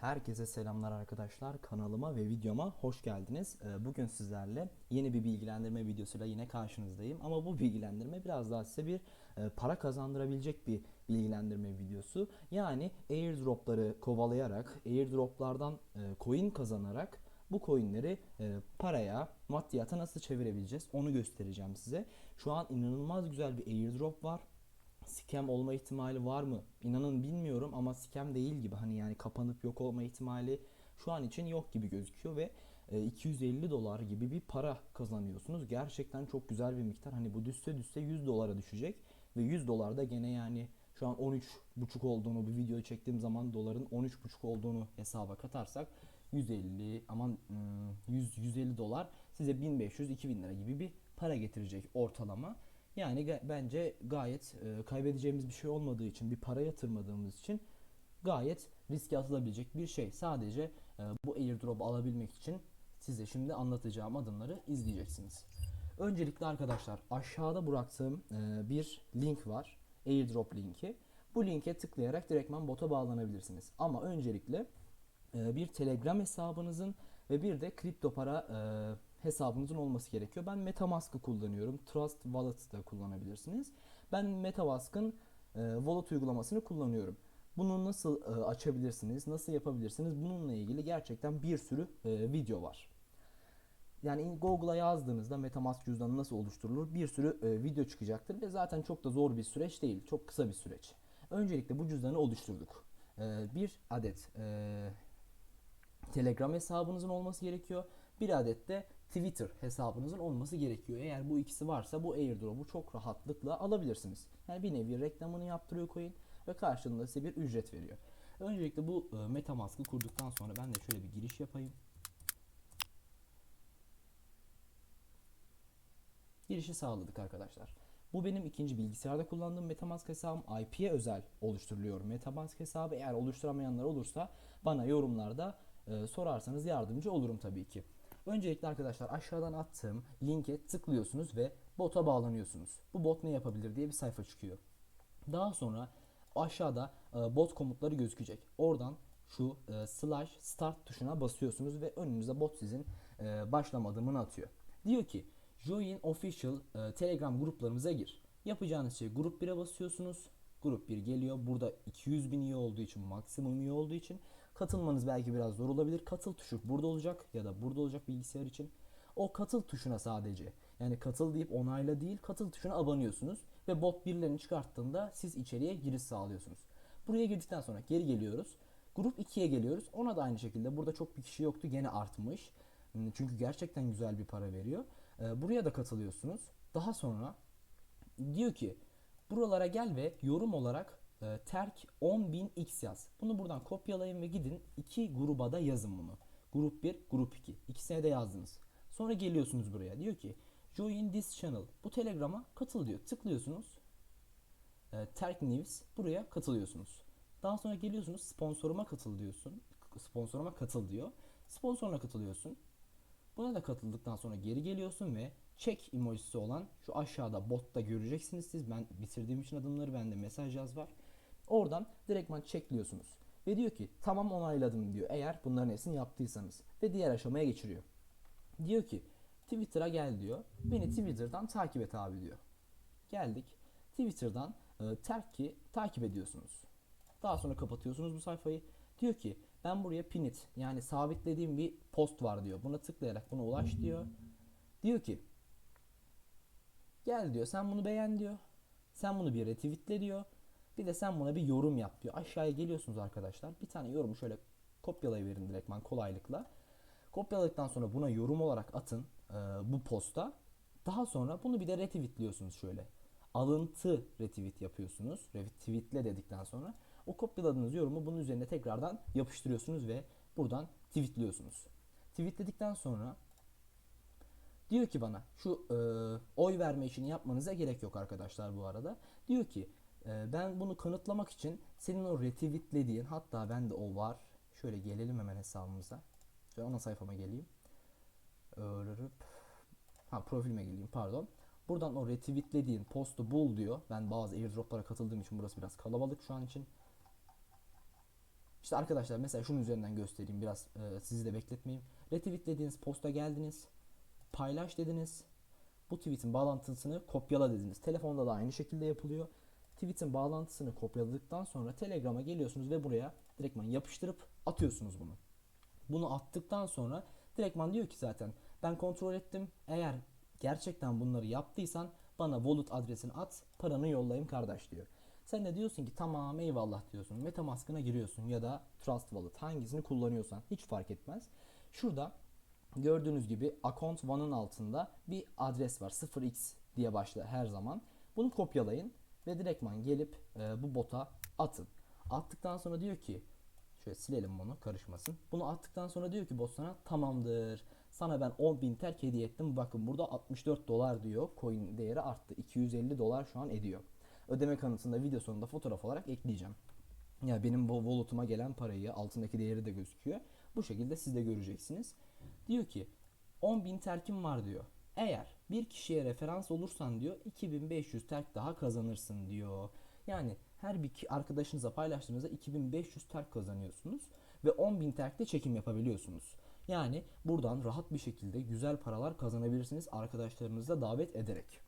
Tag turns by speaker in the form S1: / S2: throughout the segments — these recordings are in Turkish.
S1: Herkese selamlar arkadaşlar. Kanalıma ve videoma hoş geldiniz. Ee, Bugün sizlerle yeni bir bilgilendirme videosuyla yine karşınızdayım. Ama bu bilgilendirme biraz daha size bir e, para kazandırabilecek bir bilgilendirme videosu. Yani airdropları kovalayarak, airdroplardan e, coin kazanarak bu coinleri e, paraya, maddiyata nasıl çevirebileceğiz onu göstereceğim size. Şu an inanılmaz güzel bir airdrop var scam olma ihtimali var mı? İnanın bilmiyorum ama scam değil gibi. Hani yani kapanıp yok olma ihtimali şu an için yok gibi gözüküyor ve e, 250 dolar gibi bir para kazanıyorsunuz. Gerçekten çok güzel bir miktar. Hani bu düşse düşse 100 dolara düşecek ve 100 dolar da gene yani şu an 13,5 olduğunu bu videoyu çektiğim zaman doların 13,5 olduğunu hesaba katarsak 150 aman hmm, 100 150 dolar size 1500 2000 lira gibi bir para getirecek ortalama. Yani bence gayet e, kaybedeceğimiz bir şey olmadığı için, bir para yatırmadığımız için gayet riske atılabilecek bir şey. Sadece e, bu airdrop alabilmek için size şimdi anlatacağım adımları izleyeceksiniz. Öncelikle arkadaşlar aşağıda bıraktığım e, bir link var. Airdrop linki. Bu linke tıklayarak direktman bota bağlanabilirsiniz. Ama öncelikle e, bir Telegram hesabınızın ve bir de kripto para e, hesabınızın olması gerekiyor. Ben MetaMask'ı kullanıyorum. Trust Wallet'ı da kullanabilirsiniz. Ben MetaMask'ın e, Wallet uygulamasını kullanıyorum. Bunu nasıl e, açabilirsiniz, nasıl yapabilirsiniz bununla ilgili gerçekten bir sürü e, video var. Yani Google'a yazdığınızda MetaMask cüzdanı nasıl oluşturulur bir sürü e, video çıkacaktır ve zaten çok da zor bir süreç değil. Çok kısa bir süreç. Öncelikle bu cüzdanı oluşturduk. E, bir adet e, Telegram hesabınızın olması gerekiyor. Bir adet de Twitter hesabınızın olması gerekiyor. Eğer bu ikisi varsa bu airdrop'u çok rahatlıkla alabilirsiniz. Yani bir nevi reklamını yaptırıyor coin ve karşılığında size bir ücret veriyor. Öncelikle bu e, MetaMask'ı kurduktan sonra ben de şöyle bir giriş yapayım. Girişi sağladık arkadaşlar. Bu benim ikinci bilgisayarda kullandığım MetaMask hesabım IP'ye özel oluşturuluyor. MetaMask hesabı eğer oluşturamayanlar olursa bana yorumlarda e, sorarsanız yardımcı olurum tabii ki. Öncelikle arkadaşlar aşağıdan attığım linke tıklıyorsunuz ve bota bağlanıyorsunuz. Bu bot ne yapabilir diye bir sayfa çıkıyor. Daha sonra aşağıda e, bot komutları gözükecek. Oradan şu e, slash start tuşuna basıyorsunuz ve önünüze bot sizin e, başlama adımını atıyor. Diyor ki join official telegram gruplarımıza gir. Yapacağınız şey grup 1'e basıyorsunuz. Grup 1 geliyor. Burada 200 bin üye olduğu için maksimum üye olduğu için katılmanız belki biraz zor olabilir. Katıl tuşu burada olacak ya da burada olacak bilgisayar için. O katıl tuşuna sadece yani katıl deyip onayla değil katıl tuşuna abanıyorsunuz ve bot birilerini çıkarttığında siz içeriye giriş sağlıyorsunuz. Buraya girdikten sonra geri geliyoruz. Grup 2'ye geliyoruz. Ona da aynı şekilde burada çok bir kişi yoktu. Gene artmış. Hmm, Çünkü gerçekten güzel bir para veriyor. Ee, Buraya da katılıyorsunuz. Daha sonra diyor ki buralara gel ve yorum olarak e, terk 10.000x yaz. Bunu buradan kopyalayın ve gidin iki gruba da yazın bunu. Grup 1, grup 2. İkisine de yazdınız. Sonra geliyorsunuz buraya. Diyor ki join this channel. Bu telegrama katıl diyor. Tıklıyorsunuz. E, terk news buraya katılıyorsunuz. Daha sonra geliyorsunuz sponsoruma katıl diyorsun. Sponsoruma katıl diyor. Sponsoruna katılıyorsun. Buna da katıldıktan sonra geri geliyorsun ve check emojisi olan şu aşağıda botta göreceksiniz siz. Ben bitirdiğim için adımları bende mesaj yaz var. Oradan direktman checkliyorsunuz. Ve diyor ki tamam onayladım diyor eğer bunların hepsini yaptıysanız. Ve diğer aşamaya geçiriyor. Diyor ki Twitter'a gel diyor. Beni Twitter'dan takip et abi diyor. Geldik. Twitter'dan e, terki takip ediyorsunuz. Daha sonra kapatıyorsunuz bu sayfayı. Diyor ki ben buraya pin it yani sabitlediğim bir post var diyor. Buna tıklayarak buna ulaş diyor. Diyor ki gel diyor sen bunu beğen diyor. Sen bunu bir retweetle diyor. Bir de sen buna bir yorum yap diyor. Aşağıya geliyorsunuz arkadaşlar. Bir tane yorumu şöyle kopyalayıverin direktman kolaylıkla. Kopyaladıktan sonra buna yorum olarak atın e, bu posta. Daha sonra bunu bir de retweetliyorsunuz şöyle. Alıntı retweet yapıyorsunuz. Retweetle dedikten sonra o kopyaladığınız yorumu bunun üzerine tekrardan yapıştırıyorsunuz ve buradan tweetliyorsunuz. Tweetledikten sonra diyor ki bana şu e, oy verme işini yapmanıza gerek yok arkadaşlar bu arada. Diyor ki ben bunu kanıtlamak için senin o retweetlediğin hatta bende o var. Şöyle gelelim hemen hesabımıza. Şöyle ana sayfama geleyim. Ha profilime geleyim pardon. Buradan o retweetlediğin postu bul diyor. Ben bazı airdroplara katıldığım için burası biraz kalabalık şu an için. İşte arkadaşlar mesela şunun üzerinden göstereyim biraz e, sizi de bekletmeyeyim. Retweetlediğiniz posta geldiniz. Paylaş dediniz. Bu tweet'in bağlantısını kopyala dediniz. Telefonda da aynı şekilde yapılıyor. Tweet'in bağlantısını kopyaladıktan sonra Telegram'a geliyorsunuz ve buraya direktman yapıştırıp atıyorsunuz bunu. Bunu attıktan sonra direktman diyor ki zaten ben kontrol ettim. Eğer gerçekten bunları yaptıysan bana wallet adresini at paranı yollayayım kardeş diyor. Sen de diyorsun ki tamam eyvallah diyorsun. Metamask'ına giriyorsun ya da Trust Wallet hangisini kullanıyorsan hiç fark etmez. Şurada gördüğünüz gibi Account One'ın altında bir adres var 0x diye başlar her zaman. Bunu kopyalayın ve direktman gelip e, bu bota atın. Attıktan sonra diyor ki şöyle silelim bunu karışmasın. Bunu attıktan sonra diyor ki bot sana tamamdır. Sana ben 10.000 terk hediye ettim. Bakın burada 64 dolar diyor. Coin değeri arttı. 250 dolar şu an ediyor. Ödeme kanıtını da video sonunda fotoğraf olarak ekleyeceğim. Ya benim bu wallet'ıma gelen parayı altındaki değeri de gözüküyor. Bu şekilde siz de göreceksiniz. Diyor ki 10.000 terkim var diyor. Eğer bir kişiye referans olursan diyor 2500 terk daha kazanırsın diyor. Yani her bir arkadaşınıza paylaştığınızda 2500 terk kazanıyorsunuz ve 10.000 terkte çekim yapabiliyorsunuz. Yani buradan rahat bir şekilde güzel paralar kazanabilirsiniz arkadaşlarınızla davet ederek.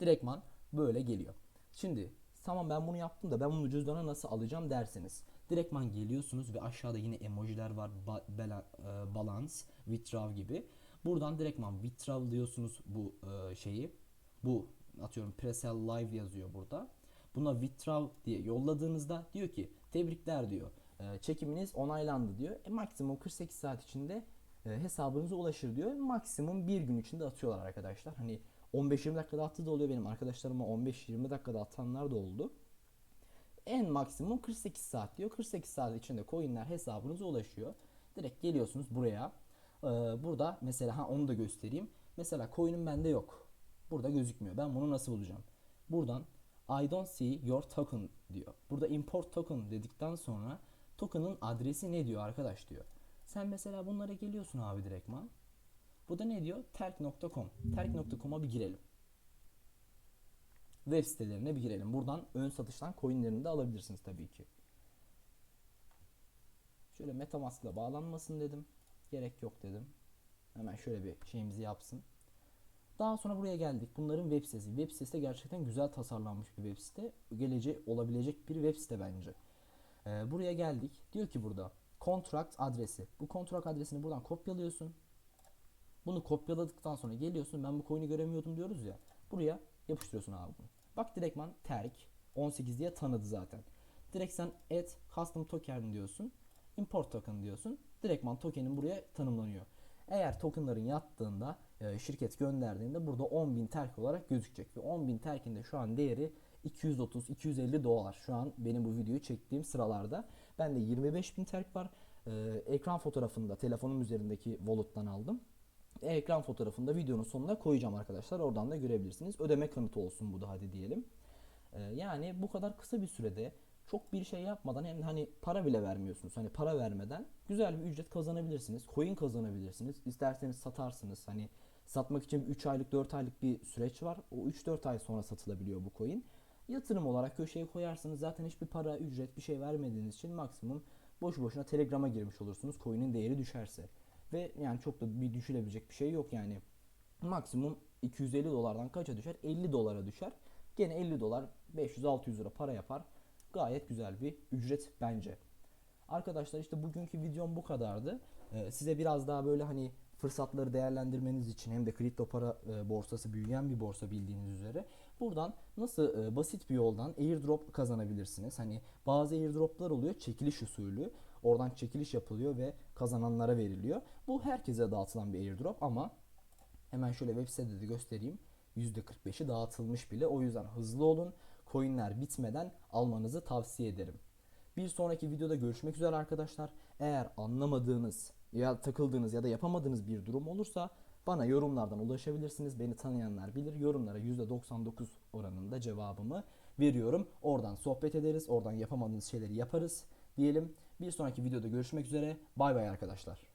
S1: Direktman böyle geliyor. Şimdi tamam ben bunu yaptım da ben bunu cüzdana nasıl alacağım derseniz. Direktman geliyorsunuz ve aşağıda yine emojiler var. Ba- bela- e, balance, withdraw gibi. Buradan direktman withdraw diyorsunuz bu e, şeyi. Bu atıyorum presell live yazıyor burada. Buna withdraw diye yolladığınızda diyor ki tebrikler diyor. E, çekiminiz onaylandı diyor. E, maksimum 48 saat içinde e, hesabınıza ulaşır diyor. Maksimum bir gün içinde atıyorlar arkadaşlar. Hani 15-20 dakikada attığı da oluyor benim arkadaşlarıma 15-20 dakikada atanlar da oldu. En maksimum 48 saat diyor. 48 saat içinde coinler hesabınıza ulaşıyor. Direkt geliyorsunuz buraya. Ee, burada mesela ha onu da göstereyim. Mesela coin'im bende yok. Burada gözükmüyor. Ben bunu nasıl bulacağım? Buradan I don't see your token diyor. Burada import token dedikten sonra token'ın adresi ne diyor arkadaş diyor. Sen mesela bunlara geliyorsun abi direktman. Burada ne diyor? Terk.com. Terk.com'a bir girelim. Web sitelerine bir girelim. Buradan ön satıştan coinlerini de alabilirsiniz tabii ki. Şöyle Metamask'la bağlanmasın dedim. Gerek yok dedim. Hemen şöyle bir şeyimizi yapsın. Daha sonra buraya geldik. Bunların web sitesi. Web sitesi de gerçekten güzel tasarlanmış bir web site. Gelece olabilecek bir web site bence. Ee, buraya geldik. Diyor ki burada contract adresi. Bu contract adresini buradan kopyalıyorsun. Bunu kopyaladıktan sonra geliyorsun. Ben bu coin'i göremiyordum diyoruz ya. Buraya yapıştırıyorsun abi bunu. Bak direktman terk 18 diye tanıdı zaten. Direkt sen add custom token diyorsun. Import token diyorsun. Direktman tokenin buraya tanımlanıyor. Eğer tokenların yattığında e, şirket gönderdiğinde burada 10.000 terk olarak gözükecek. Ve 10.000 terkin de şu an değeri 230-250 dolar. Şu an benim bu videoyu çektiğim sıralarda. Bende 25.000 terk var. E, ekran fotoğrafını da telefonum üzerindeki wallet'tan aldım. Ekran fotoğrafını da videonun sonuna koyacağım arkadaşlar. Oradan da görebilirsiniz. Ödeme kanıtı olsun bu da hadi diyelim. Ee, yani bu kadar kısa bir sürede çok bir şey yapmadan hem hani para bile vermiyorsunuz. Hani para vermeden güzel bir ücret kazanabilirsiniz. Coin kazanabilirsiniz. İsterseniz satarsınız. Hani satmak için 3 aylık 4 aylık bir süreç var. O 3-4 ay sonra satılabiliyor bu coin. Yatırım olarak köşeye koyarsınız. Zaten hiçbir para, ücret bir şey vermediğiniz için maksimum boş boşuna Telegram'a girmiş olursunuz. Coin'in değeri düşerse. Ve yani çok da bir düşülebilecek bir şey yok yani. Maksimum 250 dolardan kaça düşer? 50 dolara düşer. Gene 50 dolar 500-600 lira para yapar. Gayet güzel bir ücret bence. Arkadaşlar işte bugünkü videom bu kadardı. Ee, size biraz daha böyle hani fırsatları değerlendirmeniz için hem de kripto para e, borsası büyüyen bir borsa bildiğiniz üzere buradan nasıl e, basit bir yoldan airdrop kazanabilirsiniz. Hani bazı airdroplar oluyor çekiliş usulü. Oradan çekiliş yapılıyor ve kazananlara veriliyor. Bu herkese dağıtılan bir airdrop ama hemen şöyle web sitede de göstereyim. %45'i dağıtılmış bile. O yüzden hızlı olun. Coinler bitmeden almanızı tavsiye ederim. Bir sonraki videoda görüşmek üzere arkadaşlar. Eğer anlamadığınız ya takıldığınız ya da yapamadığınız bir durum olursa bana yorumlardan ulaşabilirsiniz. Beni tanıyanlar bilir. Yorumlara %99 oranında cevabımı veriyorum. Oradan sohbet ederiz. Oradan yapamadığınız şeyleri yaparız diyelim. Bir sonraki videoda görüşmek üzere. Bay bay arkadaşlar.